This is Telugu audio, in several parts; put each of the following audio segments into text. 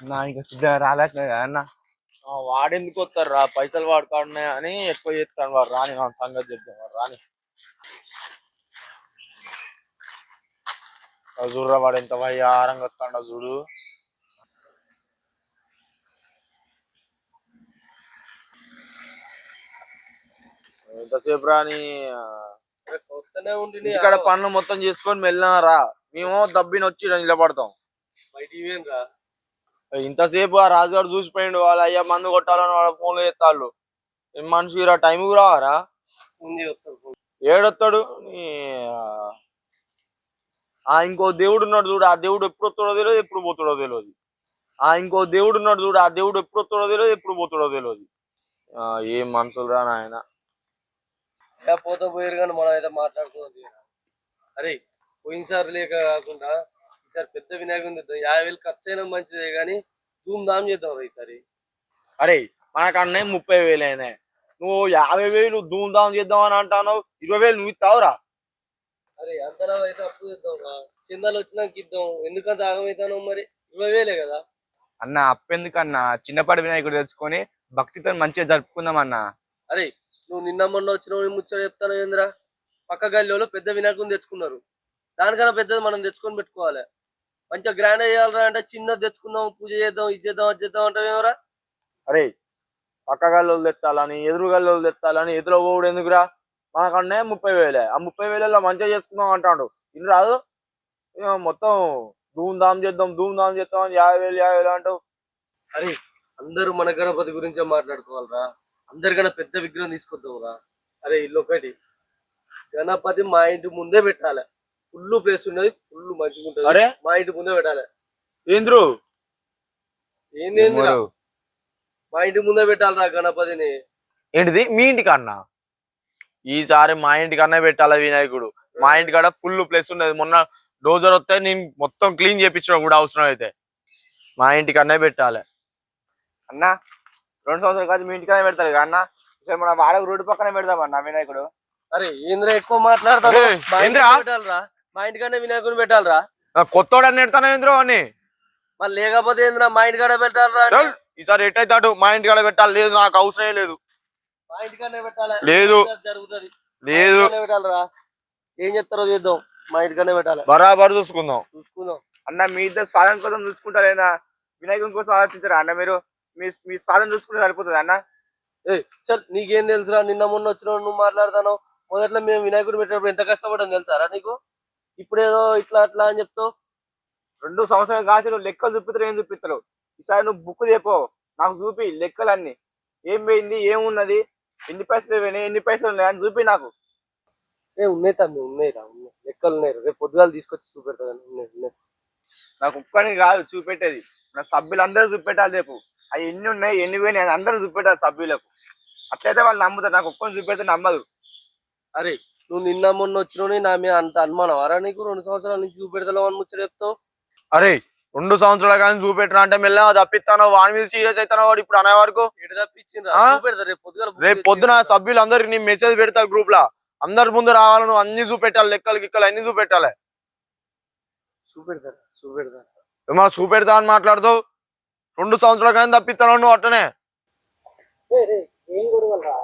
నా ఇంకా సిద్ధ కదా అన్న. ఆ, వాడెందుకు వస్తారు రా పైసలు వాడుకున్నాయి అని ఎక్కువ చేస్తాను వాడు. రాని నా సంగతి చెప్తాను వాడు. రాని. చూడరా వాడు ఎంత వయ్యారంగా వస్తాడో చూడు. ఎంతసేపు రాని ఇక్కడ పనులు మొత్తం చేసుకొని వెళ్ళినా రా. మేము దబ్బిన వచ్చి నిలబడతాం. బయటికి రా ఇంతసేపు ఆ రాజుగారు చూసిపోయిండు వాళ్ళ అయ్యా మందు కొట్టాలని వాళ్ళ ఫోన్లు చేస్తాళ్ళు. ఏం మనిషి రా టైంకి రావారా? ఏడొస్తాడు ఆ ఇంకో దేవుడు ఉన్నాడు చూడు ఆ దేవుడు ఎప్పుడు వస్తాడో తెలియదు ఎప్పుడు పోతాడో తెలియదు. ఆ ఇంకో దేవుడు ఉన్నాడు చూడు ఆ దేవుడు ఎప్పుడు వస్తాడో తెలియదు ఎప్పుడు పోతాడో తెలియదు. ఏం మనుషులు రా నాయన. పోతా పోయారు కానీ మనం అయితే మాట్లాడుకోవాలి అరే పోయినసారి లేక కాకుండా ఈసారి పెద్ద వినాయకుని తెద్దాం. యాభై వేలు ఖర్చు అయినా మంచిదే కానీ ధూమ్ ధామ్ చేద్దాం రా ఈసారి. అరే మనకన్నా ముప్పై వేలు అయినాయి. నువ్వు యాభై వేలు ధూమ్ధాం చేద్దాం అని అంటాను ఇరవై వేలు నువ్వు ఇస్తావురా అరే అంతలా అయితే అప్పు తెద్దాం రా. చందాలు వచ్చినాక ఇద్దాం. ఎందుకంత ఆగమవుతానో మరి? ఇరవై వేలే కదా. అన్న అప్పెందుకన్నా చిన్నపాటి వినాయకుడు తెచ్చుకొని భక్తితో మంచిగా జరుపుకుందాం అన్న. అరే నువ్వు నిన్న మొన్న వచ్చిన ముచ్చట చెప్తాను ఏందిరా? పక్క గల్లీలో పెద్ద వినాయకుని తెచ్చుకున్నారు. దానికన్నా పెద్దది మనం తెచ్చుకొని పెట్టుకోవాలి. మంచిగా గ్రాండ్ చేయాలరా అంటే చిన్నది తెచ్చుకుందాం పూజ చేద్దాం ఇది చేద్దాం అది చేద్దాం అంటే ఏమరా? అరే పక్క గల్లోలు తెత్తాలని ఎదురు గల్లోలు తెత్తాలని ఎదురు పోవుడు ఎందుకురా? మనకన్నే ముప్పై వేలే. ఆ ముప్పై వేలలో మంచిగా చేసుకుందాం అంటాడు. ఇల్లు రాదు? మొత్తం ధూమ్ ధామ్ చేద్దాం ధూమ్ ధామ్ చేద్దాం అని యాభై వేలు యాభై వేలు అంటావు. అరే అందరూ మన గణపతి గురించే మాట్లాడుకోవాలరా. అందరికన్నా పెద్ద విగ్రహం తీసుకొద్దాం రా అరే ఇల్లు ఒకటి గణపతి మా ఇంటి ముందే పెట్టాలి. ఫుల్ ప్లేస్ ఉన్నది ఫుల్ మంచిగా ఉంటుంది. అరే! మా ఇంటి ముందే పెట్టాలి. ఏంద్రు? ఏంది ఏందిరా? మా ఇంటి ముందే పెట్టాలిరా గణపతిని. ఏంటిది? మీ ఇంటికి అన్న ఈసారి మా ఇంటికన్నా పెట్టాలి వినాయకుడు? మా ఇంటికాడ ఫుల్ ప్లేస్ ఉన్నది. మొన్న డోజర్ వస్తే నేను మొత్తం క్లీన్ చేయించడం కూడా అవసరం అయితే. మా ఇంటికన్నా పెట్టాలి. అన్న రెండు సంవత్సరాల కాదు మీ ఇంటికనే పెడతారు అన్న? సరే మన వాడకు రోడ్డు పక్కనే పెడదాం అన్న వినాయకుడు. అరే ఏంద్రా ఎక్కువ మాట్లాడతారు మా ఇంటికన్నా వినాయకుని పెట్టాలిరా. కొత్తోడు అని ఎడతాను ఏంద్రో అని మళ్ళీ లేకపోతే ఏంద్రా మా ఇంటికాడ పెట్టాలిరా ఈసారి ఎట్టయితే అటు మా ఇంటికాడ పెట్టాలి లేదు నాకు అవసరమే లేదు. మా ఇంటికన్నా పెట్టాలి? లేదు. జరుగుతుంది. లేదు. పెట్టాలిరా. ఏం చెప్తారో చేద్దాం. మా ఇంటికన్నా పెట్టాలి? బరాబర్ చూసుకుందాం. చూసుకుందాం. అన్న మీ ఇద్దరు స్వాదం కోసం చూసుకుంటారేనా వినాయకుని కోసం ఆలోచించారా అన్న మీరు? మీ మీ స్వాదం చూసుకుంటే సరిపోతుంది అన్న? ఏ చల్ నీకేం తెలుసురా? నిన్న మొన్న వచ్చిన నువ్వు మాట్లాడతాను? మొదట్లో మేము వినాయకుడు పెట్టినప్పుడు ఎంత కష్టపడడం తెలుసారా నీకు? ఇప్పుడు ఏదో ఇట్లా అట్లా అని చెప్తావు రెండు సంవత్సరాలు కాచి నువ్వు లెక్కలు చూపిస్తారు ఏం చూపిస్తారు ఈసారి నువ్వు బుక్ చెప్పో నాకు చూపి లెక్కలన్నీ. ఏం పోయింది ఏం ఉన్నది ఎన్ని పైసలు పోయినాయి ఎన్ని పైసలు ఉన్నాయి అని చూపి నాకు. ఏ ఉన్నాయి తమ్మి ఉన్నాయి రా ఉన్నాయి. లెక్కలు ఉన్నాయి రేపు పొద్దుగాలు తీసుకొచ్చి చూపెడతా ఉన్నాయి ఉన్నాయి. నాకు ఒక్కని కాదు చూపెట్టేది. నా సభ్యులందరూ చూపెట్టాలి రేపు. అవి ఎన్ని ఉన్నాయి ఎన్ని పోయినాయి అని అందరూ చూపెట్టాలి సభ్యులకు. అట్లయితే వాళ్ళు నమ్ముతారు. నాకు ఒక్కని చూపెడితే నమ్మదు అరే నువ్వు నిన్న మొన్న వచ్చిన నా మీద అంత అనుమానం. అరా నీకు రెండు సంవత్సరాల నుంచి చూపెడతావు అని ముచ్చట చెప్తావు? అరే రెండు సంవత్సరాల కానీ చూపెట్టిన అంటే మెల్లగా తప్పిస్తాను వాడి మీద సీరియస్ అవుతాను వాడు ఇప్పుడు అనే వరకు? రేపు పొద్దున చూపెడతా. సభ్యులందరికి నీ మెసేజ్ పెడతా గ్రూప్ లా. అందరి ముందు రావాలి నువ్వు అన్ని చూపెట్టాలి లెక్కలు గిక్కలు అన్ని చూపెట్టాలి. చూపెడతారా చూపెడతా. ఏమా చూపెడతా అని మాట్లాడుతావు? రెండు సంవత్సరాల కానీ తప్పిస్తాను నువ్వు అట్టనే? ఏం గొడవలరా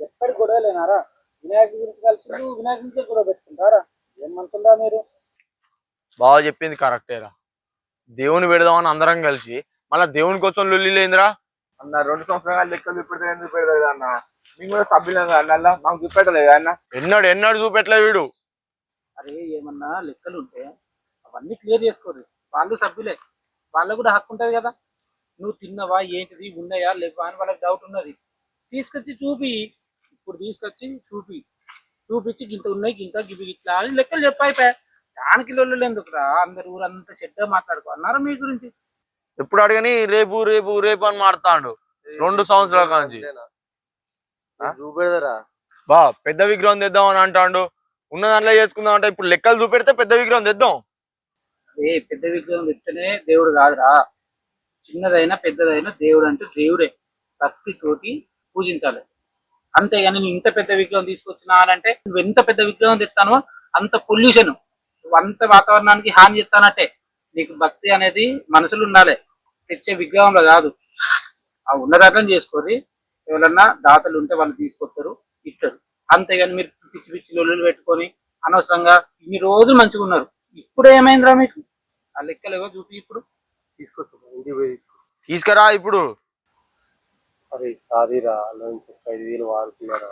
ఎప్పటి గొడవలేనారా వినాయకుడి గురించి కలిసి నువ్వు వినాయకుడి గురించి గొడవ పెట్టుకుంటారా? ఏం మనసుందా మీరు? బాగా చెప్పింది కరెక్టేరా దేవుని పెడదామని అందరం కలిసి మళ్ళా దేవుని కోసం లొల్లి లేదురా అన్న రెండు సంవత్సరాలు లెక్కలు చూపెడితే ఏం చూపెడతారు అన్న? మేము కూడా సభ్యులం కదా అన్న మాకు చూపెట్టలేదు అన్న? ఎన్నడు ఎన్నడు చూపెట్టలే వీడు. అరే ఏమన్నా లెక్కలు ఉంటే అవన్నీ క్లియర్ చేసుకోరు వాళ్ళు సభ్యులే. వాళ్ళకు కూడా హక్కు ఉంటది కదా. నువ్వు తిన్నవా ఏంటిది ఉన్నాయా లేవా అని వాళ్ళకి డౌట్ ఉన్నది. తీసుకొచ్చి చూపి ఇప్పుడు తీసుకొచ్చి చూపి చూపించి గింత ఉన్నాయి గింత గివి ఇట్లా అని లెక్కలు చెప్పాయిపోయా దానికి లొల్లు ఎందుకురా? అందరు ఊరంతా చెడ్డ మాట్లాడుకో. అన్నారా మీ గురించి? ఎప్పుడు అడగని రేపు రేపు రేపు అని మాడతాడు రెండు సంవత్సరాల కాంచి. చూపెడతారా బా పెద్ద విగ్రహం తెద్దాం అని అంటాడు. ఉన్న దాంట్లో చేసుకుందాం అంటే ఇప్పుడు లెక్కలు చూపెడితే పెద్ద విగ్రహం తెద్దాం. ఏ పెద్ద విగ్రహం తెస్తేనే దేవుడు కాదురా. చిన్నదైనా పెద్దదైనా దేవుడు అంటే దేవుడే. భక్తితోటి పూజించాలి. అంతేగాని నేను ఇంత పెద్ద విగ్రహం తీసుకొచ్చినా అని అంటే నువ్వు ఎంత పెద్ద విగ్రహం తెస్తానో అంత పొల్యూషన్. నువ్వు అంత వాతావరణానికి హాని చేస్తానట్టే. నీకు భక్తి అనేది మనసులు ఉండాలి. తెచ్చే విగ్రహంలో కాదు. ఆ ఉన్నదాటం చేసుకొని ఎవరన్నా దాతలు ఉంటే వాళ్ళు తీసుకొస్తారు ఇస్తారు. అంతేగాని మీరు పిచ్చి పిచ్చి లొల్లులు పెట్టుకొని అనవసరంగా ఇన్ని రోజులు మంచిగా ఉన్నారు. ఇప్పుడు ఏమైందిరా మీకు? ఆ లెక్కలు ఏవో చూపి ఇప్పుడు? తీసుకొస్తాం. తీసుకురా ఇప్పుడు. అరే సారీ రా అలా ఒక ఐదు వేలు వాడుతున్నారా?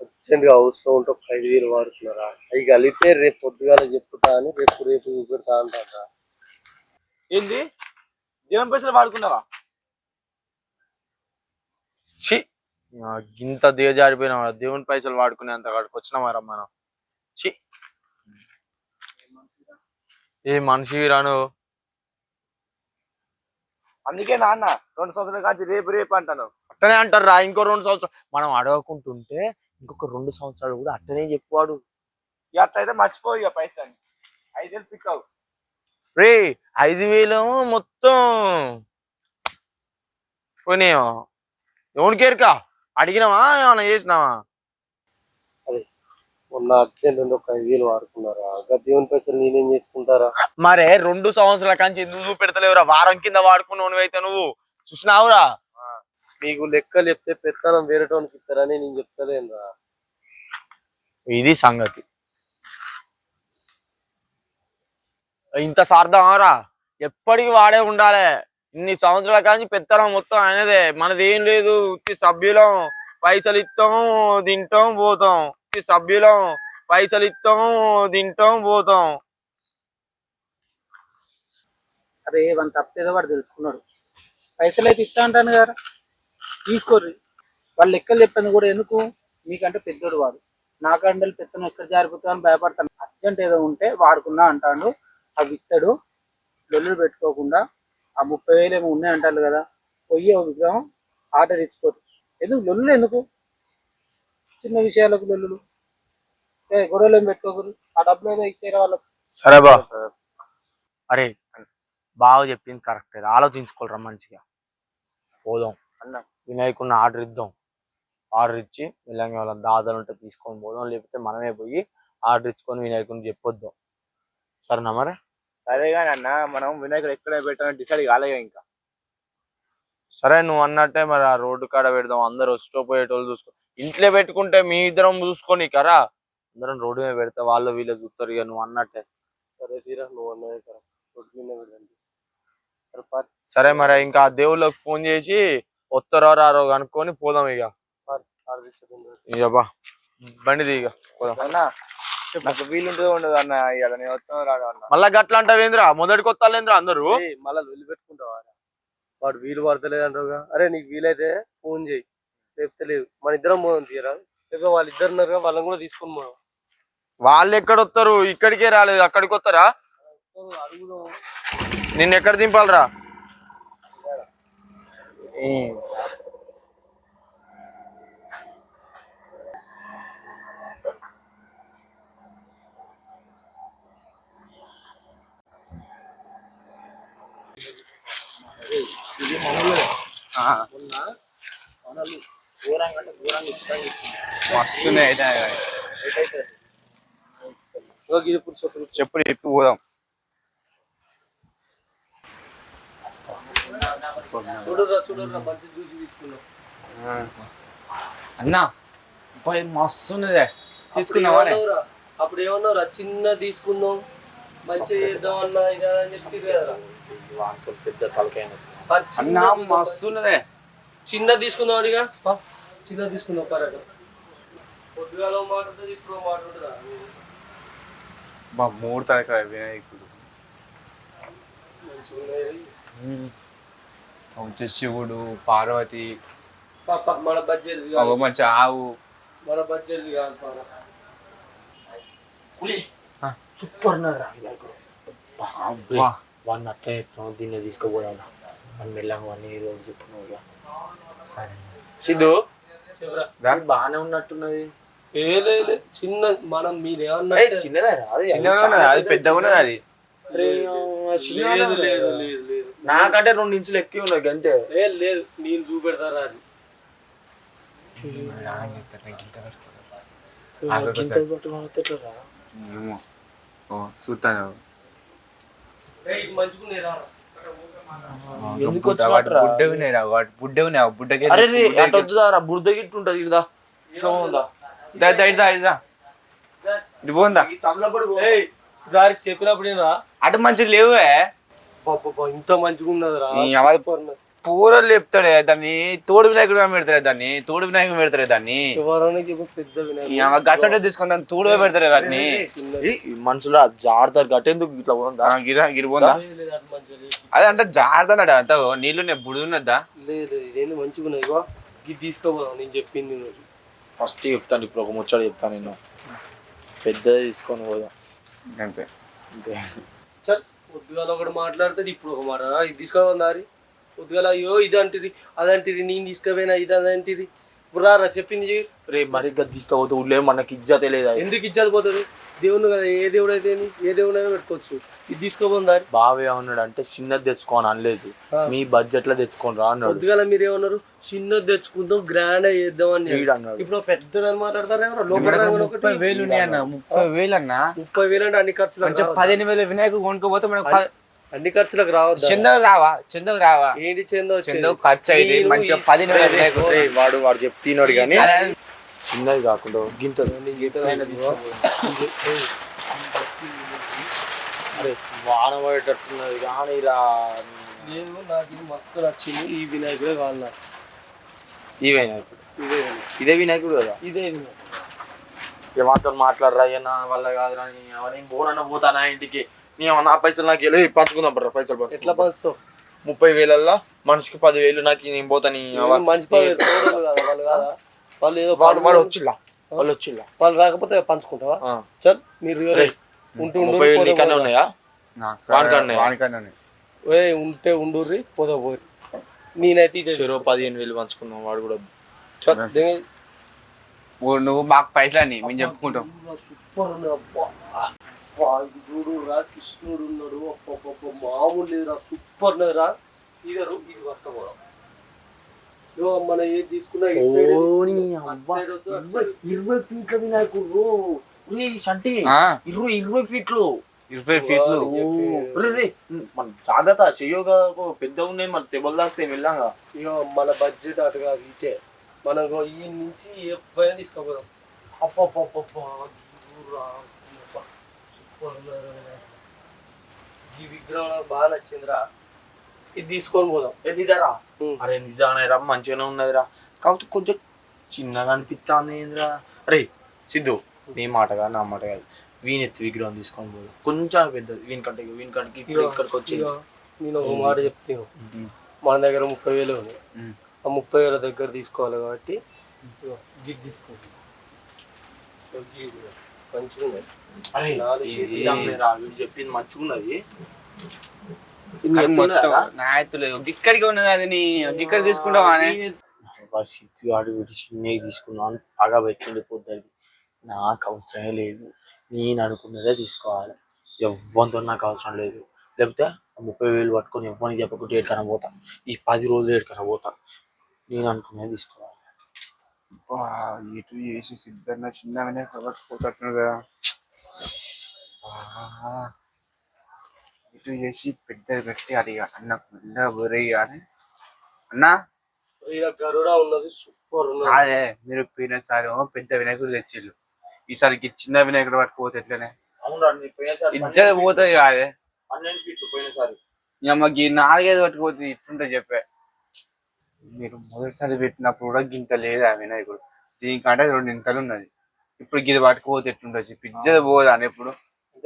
అర్జెంట్గా అవసరం ఉంటే ఒక ఐదు వేలు వాడుతున్నారా? అవి కలిపితే రేపు పొద్దుగాల చెప్పుతా అని రేపు రేపు చూపెడతా అంటారా ఏంది? దేవుని పైసలు వాడుకున్నావా? ఛీ గింత దిగజారిపోయినా దేవుని పైసలు వాడుకునేంత కాడికి వచ్చినామారా మనం? ఛీ. ఏ మనిషి రాను? అందుకే నాన్న రెండు సంవత్సరాల కాంచి రేపు రేపు అంటాను. అట్టనే అంటారు రా ఇంకో రెండు సంవత్సరాలు. మనం అడగకుంటుంటే ఇంకొక రెండు సంవత్సరాలు కూడా అట్టనే చెప్పువాడు. ఇక అట్లా అయితే మర్చిపో ఇక పైసలు ఐదేళ్ళు పిక్ అవు రే ఐదు వేలు మొత్తం. పోయినాయో ఎవరికి ఎరుక అడిగినావా? ఏమన్నా చేసినావా? మొన్న అర్జెంట్ ఉంటే ఒక ఐదు వేలు వాడుకున్నారా? దేవుని పైసలు నేనేం చేసుకుంటారా? మరే రెండు సంవత్సరాల కాంచి ఎందుకు చూపెడతలేవురా? వారం కింద వాడుకున్నావు నువ్వైతే నువ్వు. చూసినావురా? మీకు లెక్కలు చెప్తే పెత్తనం వేరేటోనికి ఇస్తారని నేను చెప్తలేనురా. ఇది సంగతి. ఇంత సార్థమరా ఎప్పటికి వాడే ఉండాలి. ఇన్ని సంవత్సరాల కానీ పెత్తనం మొత్తం ఆయనదే. మనది ఏం లేదు ఉత్తి సభ్యులం పైసలు ఇస్తాం తింటాం పోతాం. ఉత్తి సభ్యులం పైసలు ఇస్తాం తింటాం పోతాం. అరే వన్ తప్పేదో వాడు తెలుసుకున్నాడు. పైసలు అయితే ఇస్తా అంటాను కదా. తీసుకోర్రి. వాళ్ళు లెక్కలు చెప్పింది కూడా ఎందుకు? మీకంటే పెద్దోడు వాడు. నాకండలు పెత్తనం ఎక్కడ జారిపోతా అని భయపడతాను. అర్జెంట్ ఏదో ఉంటే వాడుకున్నా అంటాడు. అవి ఇస్తాడు లొల్లులు పెట్టుకోకుండా ఆ ముప్పై వేలు ఏమో ఉన్నాయి అంటారు కదా. పొయ్యి ఒక విగ్రహం ఆర్డర్ ఇచ్చుకోరు ఎందుకు? లొల్లులు ఎందుకు? చిన్న విషయాలకు లొల్లులు ఏ గొడవలు ఏం పెట్టుకోకూడదు ఆ డబ్బులు ఏదో ఇచ్చేరా వాళ్ళకు. సరే బా. అరే బాగా చెప్పింది కరెక్ట్. ఆలోచించుకోరా మంచిగా. పోదాం. అన్న. వినాయకుడిని ఆర్డర్ ఇద్దాం. ఆర్డర్ ఇచ్చి ఇలాగే వాళ్ళ దాదాలు ఉంటే తీసుకొని పోదాం. లేకపోతే మనమే పోయి ఆర్డర్ ఇచ్చుకొని వినాయకుడిని చెప్పొద్దాం. సరేనా మరి? సరే కానీ అన్న మనం వినాయకుడు ఎక్కడ పెట్టాలని డిసైడ్ కాలేదు ఇంకా. సరే నువ్వు అన్నట్టే మరి ఆ రోడ్డు కాడ పెడదాం అందరు వస్తూ పోయేటోళ్ళు చూసుకో. ఇంట్లో పెట్టుకుంటే మీ ఇద్దరం చూసుకొని కరా అందరం రోడ్డు మీద పెడితే వాళ్ళు వీళ్ళు చూస్తారు ఇక నువ్వు అన్నట్టే. సరే తీరా నువ్వు అన్నది కరెక్ట్ రోడ్డు మీద వెళ్ళండి సరే మరి ఇంకా ఆ దేవుళ్ళకి ఫోన్ చేసి వస్తారో రారో కనుక్కొని పోదాం ఇక. ఇక బా బండిది ఇక పోదాం. నాకు ఉండదు అన్న ఇవాళ నేను వస్తాను రాడు అన్న. మళ్ళా గట్ల అంటావేంద్రా? మొదటి కొత్తాలేంద్రా అందరూ మళ్ళా వెళ్ళి పెట్టుకుంటావా? వాడు వీలు పడతలేదు అంటావుగా అరే నీకు వీలైతే ఫోన్ చేయి. లేకపోతే లేదు మన ఇద్దరం పోదాం తీయరా లేకపోతే వాళ్ళు ఇద్దరు ఉన్నారుగా వాళ్ళని కూడా తీసుకొని పోదాం. వాళ్ళు ఎక్కడ వస్తారు? ఇక్కడికే రాలేదు. అక్కడికి వస్తారా? అడుగుదాం నిన్ను ఎక్కడ దింపాలరా? మస్తున్నాయి అయితే ఇగో గిరి పురుషోత్తముడు. చెప్పులు చెప్పి. పోదాం. చూడురా చూడురా మంచి చూసి తీసుకున్నాం. అన్న మస్తున్నదే. తీసుకున్నావా? అప్పుడు ఏమన్నావురా? చిన్న తీసుకుందాం. మంచిగా చేద్దాం అన్న ఇది చెప్పి పెద్ద తలకైన అన్న మస్తున్నదే. చిన్న తీసుకుందాం అడిగా. పా, చిన్న తీసుకుందాం పరట. పొద్దుగాల ఓ మాట ఉంటుంది ఇప్పుడు. ఓ మాట ఉంటుందా మా మూడు తరగతి వినాయకుడు శివుడు పార్వతి. పాప మన బడ్జెట్ మంచి ఆవు. మన బడ్జెట్ కాదు సూపర్ వా. వాడిని అట్లే దీన్ని తీసుకోపోదాం మన మెల్లగా వాడిని ఈ రోజు చెప్పుకున్నావు సరే సిద్ధు చెప్పురా దాని బాగానే ఉన్నట్టున్నది ఏ లేదు. చిన్న మనం మీరు ఏమన్నా చిన్నదే అది చిన్నగా ఉన్నది అది పెద్దగా ఉన్నది అది లేదు లేదు లేదు లేదు నాకంటే రెండు ఇంచులు ఎక్కువ ఉన్నది అంతే లేదు లేదు నేను చూపెడతారా అది చూస్తాను ఏయ్, ఇది మంచిగున్నాయి రా ఎందుకు? బుడ్డ ఉన్నాయిరా వాడు బుడ్డ ఉన్నాయి బుడ్డకి అరే రే, అటు వద్దుదారా బురద గిట్టు ఉంటది ఇడదా ఇట్లా ఉందా ఇదా ఇదా ఇదా ఇది పోందా? ఏయ్ దారికి చెప్పినప్పుడు ఏనా అటు మంచిగా లేవే పాప ఇంత మంచిగా ఉన్నదిరా అవాయి పూరలు చెప్తాడే దాన్ని తోడు వినాయకుడు పెడతారే దాన్ని తోడు వినాయకుడు పెడతారే దాన్ని. గసటే తీసుకొని దాన్ని తోడుగా పెడతారే దాన్ని. మనుషులు జారుతారు గట్టెందుకు ఇట్లా గిరా గిరి పోందా మంచిగా లేదు. అదే అంత జారుతున్నాడు అంత నీళ్ళు బుడి ఉన్నదా? లేదు ఇదేంది మంచిగా ఉన్నాయి ఇగో. ఇది తీసుకోపోదాం నేను చెప్పింది నువ్వు. ఫస్ట్ చెప్తాను ఇప్పుడు ఒక ముచ్చట చెప్తాను నేను. పెద్దది తీసుకొని పోదాం. అంతే. అంతే. చల్ పొద్దుగాల ఒకటి మాట్లాడితే ఇప్పుడు ఒక మాట. ఇది తీసుకోవాలి దారి. పొద్దుగాల అయ్యో ఇది అంటిది అదంటిది నేను తీసుకుపోయినా ఇది అదంటిది. ఇప్పుడు రా చెప్పింది. రే మరి గది తీసుకోపోతే ఊళ్ళో మనకి ఇజ్జతే లేదా ఎందుకు ఇచ్చాలి పోతుంది? దేవుడు కదా ఏ దేవుడు అయితే ఏ దేవుడు అయినా పెట్టుకోవచ్చు. ఇది తీసుకోపోని దారి. బావే ఉన్నాడు అంటే చిన్నది తెచ్చుకోని అనలేదు. మీ బడ్జెట్లో తెచ్చుకొని రా అన్నాడు. పొద్దుగాల మీరు ఏమన్నారు చిన్నది తెచ్చుకుందాం గ్రాండ్ చేద్దాం అని అన్నాడు. ఇప్పుడు పెద్దదని మాట్లాడతారు ముప్పై వేలు ఉన్నాయన్న ముప్పై వేలు అన్న. ముప్పై వేలు అంటే అన్ని రావద్దా? పదిహేను వేలు వినాయకుడు కొనుక్కోపోతే మనకు అన్ని ఖర్చులకు రావద్దా? చందకు రావా? చందకు రావా? ఏంటి చెందో చందకు ఖర్చు అయితే మంచిగా రే, వాడు వాడు చెప్తున్నాడు కానీ. చిన్నది కాకుండా గింతది అరే వాన పడేటట్టున్నది కానీ రా లేదు నాకు ఇది మస్తు నచ్చింది ఈ వినాయకుడే కావాలి నాకు. ఈ వినాయకుడు. ఇదే ఇదే వినాయకుడు కదా? ఇదే వినాయకుడు. ఏమాత్రం మాట్లాడరా అయ్యా నా వల్ల కాదురా నీ అవ్వ, నేను పోనన్నా పోతానా ఇంటికి? నీ అవ్వ, నా పైసలు నాకు వెళ్ళి పంచుకుందాం బర్రా పైసలు ఎట్లా పంచుతావు? ముప్పై వేలల్లో మనిషికి పది వేలు నాకు నేను పోతా నీ అవ్వ. మంచి పని తోడలు కదా వాళ్ళు వాడు వచ్చిల్లా వాళ్ళు వచ్చిల్లా. వాళ్ళు రాకపోతే పంచుకుంటావా. చల్ మీరు రేయ్, ఉంటూ ఉండు ముప్పై వేలు నీకన్నా ఉన్నాయా. ఏ ఉంటే ఉండుర్రి పోదా పోయి. నేనైతే చెరో పదిహేను వేలు పంచుకున్నాం వాడు కూడా నువ్వు మాకు పైసలు అని మేము చెప్పుకుంటాం. అబ్బా అబ్బా, ఇది చూడు రా కృష్ణుడు ఉన్నాడు. అబ్బబ్బబ్బ, మామూలు లేదురా సూపర్ ఉన్నదిరా సీదరు ఇది పట్టుకోవడం ఇగో మన ఏది తీసుకున్నా. అటు అటు. ఇరవై ఫీట్ల వినాయకుడు. ఆ, ఇరవై ఇరవై ఫీట్లు ఇరవై ఫీట్లు మన జాగ్రత్త చెయ్యగా పెద్ద ఉన్నాయి మన తెబల్ దాస్తే వెళ్ళాగా ఇగో మన బడ్జెట్ అటు కాదు ఇటే. మనకు ఈ నుంచి ఎప్పుడైనా తీసుకోపోదాం అప్పప్పప్ప ఈ విగ్రహం బాగా నచ్చిందిరా. ఇది తీసుకొని పోదాం. ఎదిదారా ఉం. అరే నిజానే రా మంచిగానే ఉన్నదిరా. కాకపోతే కొంచెం చిన్నగా అనిపిస్తుంది ఏందిరా? అరే సిద్ధు నీ మాట కాదు నా మాట కాదు. వీనెత్తి విగ్రహం తీసుకొని పోదు. కొంచెం పెద్దది. వీనికంటే వీనికంటే ఇప్పుడు ఇక్కడికి వచ్చింది. ఇగో, నేను ఒక మాట చెప్తాను మన దగ్గర ముప్పై వేలు ఉంది. ఆ ముప్పై వేల దగ్గర తీసుకోవాలి కాబట్టి గిగ్ తీసుకోండి మంచిగా వీడు చెప్పింది మంచిగా ఉన్నది కానీ మొత్తం నా ఎత్తులేదు ఇక్కడికి ఉన్నది అది నీ ఇక్కడ తీసుకుంటావా వీడు చిన్నవి తీసుకున్నాను బాగా పెట్టింది పొద్దుకి నాకు అవసరమే లేదు నేను అనుకున్నదే తీసుకోవాలి. ఎవ్వరితో నాకు అవసరం లేదు. లేకపోతే ముప్పై వేలు పట్టుకొని ఎవ్వరికి చెప్పకుండా ఏడుకన్నా పోతా. ఈ పది రోజులు ఏడుకన్నా పోతా. నేను అనుకున్నది తీసుకోవాలి. ఇటు చేసి సిద్ధంగా చిన్నగానే ఆ, ఇటు చేసి పెద్ద పెట్టి అడిగా అన్న మెల్లగా బొరయ్యాలి అన్నా? గరుడ ఉన్నది సూపర్ అదే మీరు పోయినసారి పెద్ద వినాయకుడు తెచ్చిళ్ళు. ఈసారికి చిన్న వినాయకుడు పట్టుకోతే ఎట్లనే? అవునా నీ పోయినసారి ఇజ్జత పోతుంది కాదే. పన్నెండు ఫీట్లు పోయినసారి. అమ్మకి నాలుగైదు పట్టుకోతే ఇట్లుంటే చెప్పే. మీరు మొదటిసారి పెట్టినప్పుడు కూడా గింత లేదు ఆ వినాయకుడు. దీనికంటే రెండు ఇంతలు ఉన్నది. ఇప్పుడు గిది పట్టుకోతే ఎట్లుండొచ్చు పిజ్జత పోదు అని ఎప్పుడు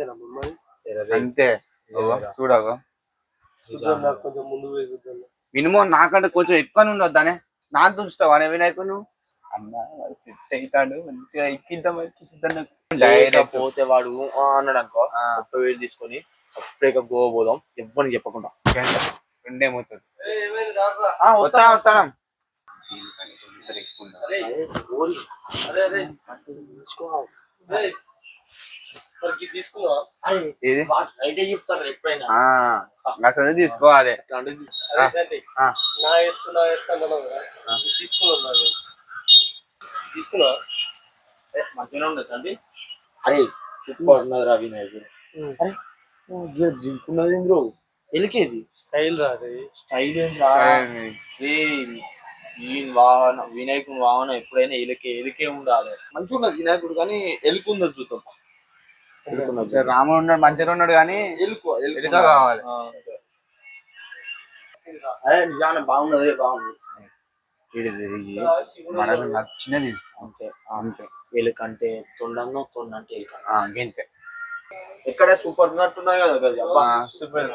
అంతేనా మమ్మల్ని? అంతే. చూడగా. చూద్దాం నాకు కొంచెం ముందు పోయి చూద్దాం మినిమం నాకంటే కొంచెం ఎక్కువ ఉండొద్దానే నా తుంచుతావా? అనే వినాయకుడు అన్న సెట్ అవుతాడు. మంచిగా ఎక్కిద్దాం పోతే వాడు ఆ అన్నాడు అనుకో. ముప్పై వేలు తీసుకొని సపరేట్గా గోవా పోదాం ఎవ్వరికి చెప్పకుండా రెండేమవుతుంది అరే. ఇది అసలు తీసుకోవాలి. అరే సూపర్ ఉన్నది వినాయకుడు అరే జింకున్నది ఎలికేది? స్టైల్ రాదు స్టైల్ వాహన వినాయకుని వాహనం ఎప్పుడైనా ఎలికే ఎలికే ఉండాలి. మంచిగా ఉన్నది వినాయకుడు కానీ ఎలుక ఉన్నది చూద్దాం. రాముడు ఉన్నాడు మంచిగా ఉన్నాడు కానీ ఎలుక కావాలి. అదే. బాగున్నది బాగుంది. మనకు నచ్చినది అంతే అంతే. ఎలుక అంటే తొండన్నో తొండ అంటే ఎలుక ఆ, గింతే ఎక్కడ సూపర్ ఉన్నట్టున్నాయి కదా సూపర్.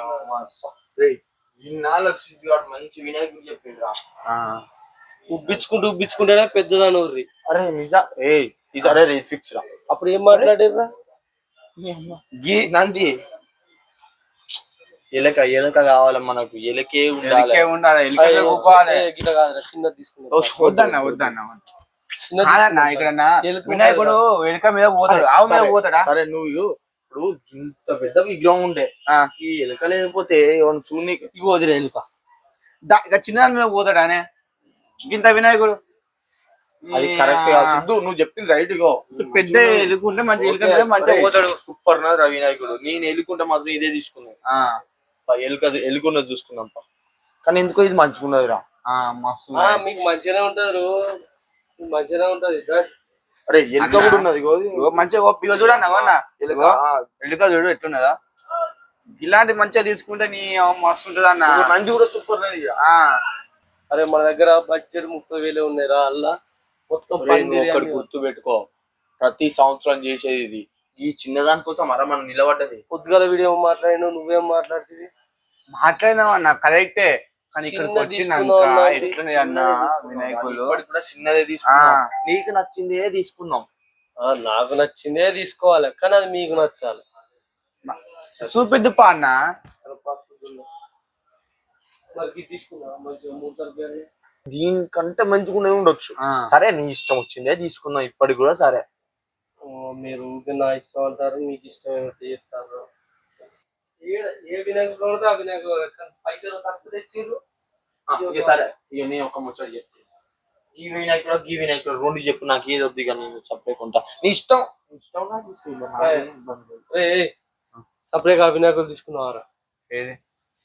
ఇన్నాళ్ళకి సిద్ధిగాడు మంచి వినాయకుడు చెప్పిండ్రా ఆ, ఉబ్బించుకుంటూ ఉబ్బించుకుంటేనే పెద్దదాని అరే నిజా ఏ ఈసారి రే ఫిక్స్ రా. అప్పుడు ఏం మాట్లాడిర్రా? గీ నంది ఎలక ఎలక కావాలి మనకు? ఎలకే ఉండాలి. ఎలికే ఉండాలి. ఎలికే ఊపాలి గిట చిన్నది తీసుకున్నా వద్దన్న వద్దన్న ఇక్కడ వినాయకుడు ఎలుక మీద పోతాడు. ఆవు మీద పోతాడా? సరే నువ్వు ఇప్పుడు ఇంత పెద్ద విగ్రహం ఉండే. ఆ. ఈ ఎలక లేకపోతే చూని ఇగో వదిలే ఎలుక. ఇక చిన్న మీద పోతాడానే ఇంత వినాయకుడు. అది కరెక్ట్ సిద్ధు నువ్వు చెప్పింది రైట్ ఇగో. పెద్ద ఎలుకుంటే మంచి మంచిగా పోతాడు. సూపర్ నా రా వినాయకుడు నేను ఎలుకుంటే మాత్రం ఇదే తీసుకున్నాను ఆ, ఎలుక ఎలుకున్నది చూసుకుందాం పా. కానీ ఎందుకో ఇది మంచిగున్నది రా. ఆ, మస్తు ఆ, మీకు మంచిగానే ఉంటది రో. మీకు మంచిగానే ఉంటది. అరే ఎలుక. కూడా ఉన్నది మంచిగా చూడన్న అన్న ఎలుక. ఎలుక చూడు ఎట్లున్నదా? ఇలాంటి మంచిగా తీసుకుంటే నీ మస్తు ఉంటది అన్న. నంది కూడా సూపర్ ఉన్నది ఇక. ఆ, అరే మన దగ్గర బడ్జెట్ ముప్పై వేలే ఉన్నాయి రా అల్లా. మొత్తం గుర్తు పెట్టుకో. ప్రతి సంవత్సరం చేసేది ఇది. ఈ చిన్నదాని కోసం అర మనం నిలబడ్డది. పొద్దుగాల వీడియో మాట్లాడినావు నువ్వేం మాట్లాడుతుంది మాట్లాడినావు అన్న? కరెక్టే. కానీ ఇక్కడికి చిన్న వచ్చినాక తీసుకున్నావు అన్న, ఎట్లున్నది అన్న వినాయకులు? ఇప్పటికి కూడా చిన్నదే తీసుకున్నాం. నీకు నచ్చిందే తీసుకుందాం నాకు నచ్చిందే తీసుకోవాలి కానీ అది మీకు నచ్చాలి. చూపిద్దుపా అన్న. తీసుకున్నా మంచిగా మూడు దీనికంటే మంచిగా ఉండొచ్చు. సరే నీ ఇష్టం వచ్చిందే తీసుకుందాం ఇప్పటికి కూడా సరే. మీరు నా ఇష్టం అంటారు మీకు ఇష్టం ఏమిటి చెప్తారు? ఏ- ఏ వినాయకుడు కొడితే ఆ వినాయకుడు పైసలు తక్కువ తెచ్చిర్రు. సరే ఇక నేను ఒక ముచ్చట చెప్తే. ఈ వినాయకుడు ఈ వినాయకుడు రెండు చెప్పు నాకు ఏది వద్దు ఇక నేను చెప్పలేకుండా నీ ఇష్టం? ఇష్టం నాకు. ఏ సపరేట్ ఆ వినాయకుడు తీసుకున్నావారా? ఏది?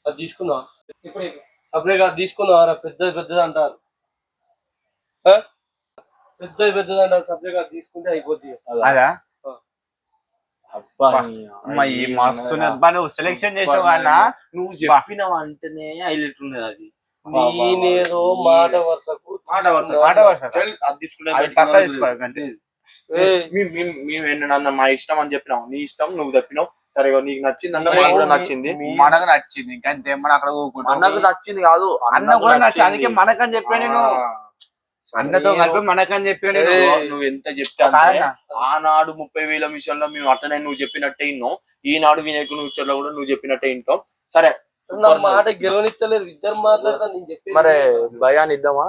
అది తీసుకున్నావా సపరేట్ అది తీసుకున్నావారా పెద్దది పెద్దది అంటారు? పెద్దది పెద్దది అంటారు సపరేట్ అది తీసుకుంటే అయిపోద్ది అదా? మస్తు నువ్వు సెలెక్షన్ చేసావు అన్న నువ్వు చెప్పినావు అంటేనే హైలైట్ ఉన్నది అది. నేనేదో మాట వరుసకు మాట వరుస మాట వరుస. చల్, అది తీసుకుంటే తీసుకోవాలి మేము ఏంటన్నా మా ఇష్టం అని చెప్పినావు. నీ ఇష్టం నువ్వు చెప్పినావు. సరే నీకు నచ్చింది అంటే మాకు కూడా నచ్చింది. మనకు నచ్చింది. ఇంకంతే మన అక్కడ. అన్నకు నచ్చింది కాదు. అన్న కూడా నచ్చింది. అందుకే మనకని చెప్పా నేను. అన్నతో కలిపి మనకని చెప్పా నేను. నువ్వు- ఎంత చెప్తే. ఆనాడు ముప్పై వేల విషయంలో మేము అట్టనే నువ్వు చెప్పినట్టే విన్నాం ఈనాడు వినాయకుడు విషయంలో కూడా నువ్వు చెప్పినట్టే వింటాం సరే నా మాట గెలవనిత్తలేరు ఇద్దరు మాట్లాడతా నేను చెప్పి మరి భయాన్ని ఇద్దామా?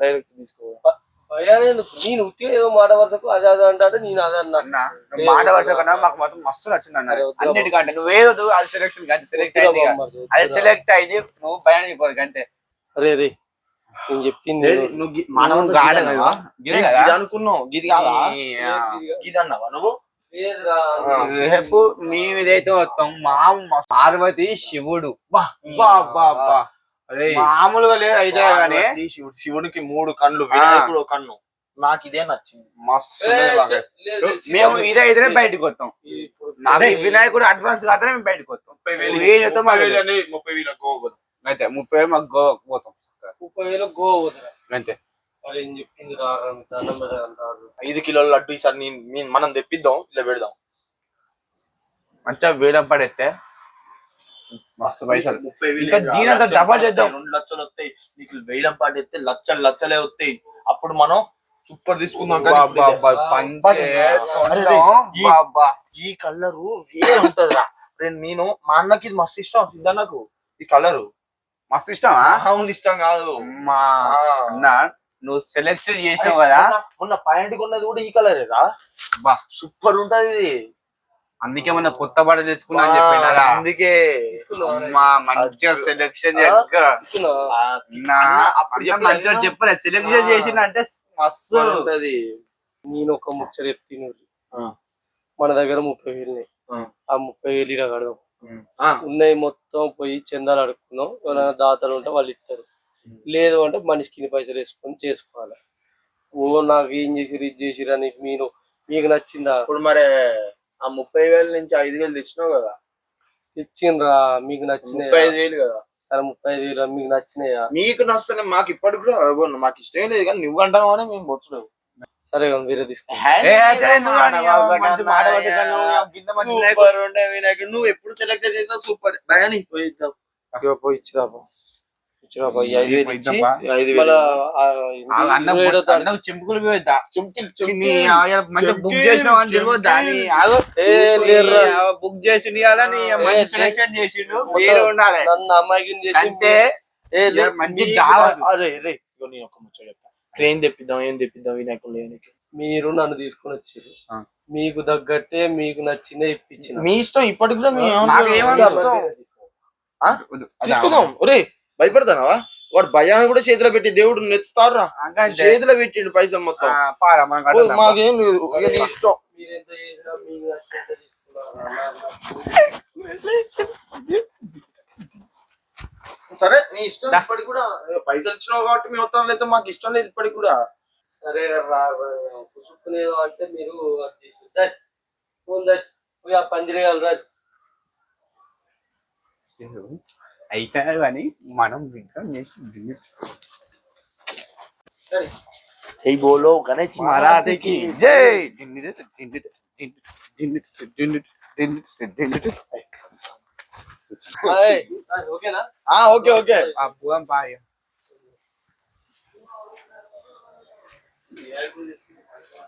డైరెక్ట్ తీసుకో. భయానే ఎందుకు? నేను ఉత్తిగా ఏదో మాట వరుసకు అదే అదే అంటే నేను అదే అన్నా. అన్న నువ్వు మాట వరుస కన్నా మాకు మాత్రం మస్తు నచ్చింది అన్న. అన్నిటికంటే నువ్వేదో అది సెలెక్షన్ కానీ సెలెక్ట్ అయింది. అది సెలెక్ట్ అయింది నువ్వు భయం అయిపోరు అంతే. రే నేను చెప్పింది ఏది? నువ్వు గి- మనం నువ్వు గాఢ గిది అన్నావా? గిది నీకు కదా? గిది అనుకున్నావు. గిది కాదా. గిది అన్నావా నువ్వు? రేపు మేమిదైతే వస్తాం. మా పార్వతి శివుడు. బా బా బా. మామూలుగా లేదు అయితే కానీ. శివుడు శివుడికి మూడు కళ్ళు వినాయకుడు కన్ను. నాకు ఇదే నచ్చింది. మస్తు మేము ఇదే అయితేనే బయటకు వస్తాం. వినాయకుడు అడ్వాన్స్ కాదని మేము బయటకు వస్తాం. ముప్పై వేలు ముప్పై వేలు గోవద్దు అయితే ముప్పై వేలు మాకు గోవా పోతాం. ముప్పై వేలు గో వదిరా అంతే. ఐదు కిలోల లడ్డు ఈసారి మనం తెప్పిద్దాం ఇలా పెడదాం. మంచిగా వేలం పడేస్తే మస్తు పైసలు. ముప్పై వేలు ఇంకా? దీనంతా లక్షలు డబల్ వస్తాయి, చేద్దాం. రెండు లక్షలు వస్తాయి నీకు వేలం పాటేస్తే లక్షలు లక్షలే వస్తాయి. అప్పుడు మనం సూపర్ తీసుకుందాం ఈ- కలరు వేరే ఉంటదిరా. నేను మా అన్నకి ఇది మస్తు ఇష్టం సిద్ధన్నకు. ఈ కలరు. మస్తు ఇష్టమా? అవును ఇష్టం కాదు. మా అన్న నువ్వు సెలెక్షన్ చేసినావు కదా. మొన్న- పాయింట్ కొన్నది కూడా ఈ కలరే రా బా. సూపర్ ఉంటది ఇది. అందుకే మన కొత్త బట్టలు తెచ్చుకున్నా అని చెప్పినారా? అందుకే. మంచిగా సెలెక్షన్ మంచిగా చెప్పలే. సెలెక్షన్ చేసిన అంటే మస్తు ఉంటది నేను ఒక ముచ్చట చెప్తాను ఆ. మన దగ్గర ముప్పై వేలు ఉన్నాయి. ఆ. ముప్పై వేలు కడదాం. ఆ, ఉన్నాయి మొత్తం పోయి చందాలు అడుక్కున్నాం. ఎవరైనా దాతలు ఉంటే వాళ్ళు ఇస్తారు. లేదు అంటే మనిషికి పైసలు వేసుకొని చేసుకోవాలి. ఓ నాకు ఏం చేసిరు ఇది చేసిరు అని మీరు మీకు నచ్చిందా? ఇప్పుడు మరి ఆ ముప్పై వేల నుంచి ఐదు వేలు తెచ్చినావు కదా. ఇచ్చిండ్రా మీకు ముప్పై నచ్చినాయా? ఐదు వేలు కదా. సరే ముప్పై ఐదు వేలు మీకు నచ్చినాయా? మీకు నష్టనే మాకు ఇప్పటికి కూడా అవ్వ, మాకు ఇష్టం లేదు కానీ నువ్వు అంటావు అని మేము బొచ్చులేవు సరే వేరే తీసుకో ఏ, అజయ్, నువ్వు అని మంచి మాట పట్టుకొని నువ్వు గింత మంచి వినాయకుడు. సూపర్ ఉండే వినాయకుడు. నువ్వు ఎప్పుడు సెలెక్ట్ చేసావు సూపర్. భయాని పోయిద్దాం. ఇదిగో పోయి ఇచ్చిరా చెంపుకులు బుక్ చేసినావు అని బుక్ చేసి ఇవ్వాలని మంచి సెలెక్షన్ చేసిండు. మొత్తం వేరే ఉండాలి. నన్ను అమ్మాయికి చేసి అంటే ఏ లే, మంచి నీకు దావత్ అరే రే ఇదిగో నేను ఒక ముచ్చట చెప్తా. ట్రైన్ తెప్పిద్దాం ఏం తెప్పిద్దాం వినాయకుడు లేనికి? మీరు నన్ను తీసుకొని వచ్చారు. మీకు తగ్గట్టే మీకు నచ్చిందే ఇప్పించిన. మీ ఇష్టం ఇప్పటికి కూడా? తీసుకుందాం. ఒరే భయపడతానావా? వాడు భయాన్ని కూడా చేతిలో పెట్టి దేవుడు నెచ్చుతారా చేతిలో పెట్టిండు పైసలు మొత్తం. మాకేం లేదు ఇష్టం. సరే నీ ఇష్టం ఇప్పటికి కూడా. పైసలు ఇచ్చినావు కాబట్టి మేము వస్తాం లేదు మాకు ఇష్టం లేదు ఇప్పటికి కూడా. సరే రా పుసుక్కునేదో అంటే మీరు అది చేసి పోయి ఆ పందిరేయాలి అయితే కానీ మనం ఇంకా చేసి జై బోలో గణేష్ మరాఠీకి జై! ఓకేనా? ఆ ఓకే ఓకే. ఏ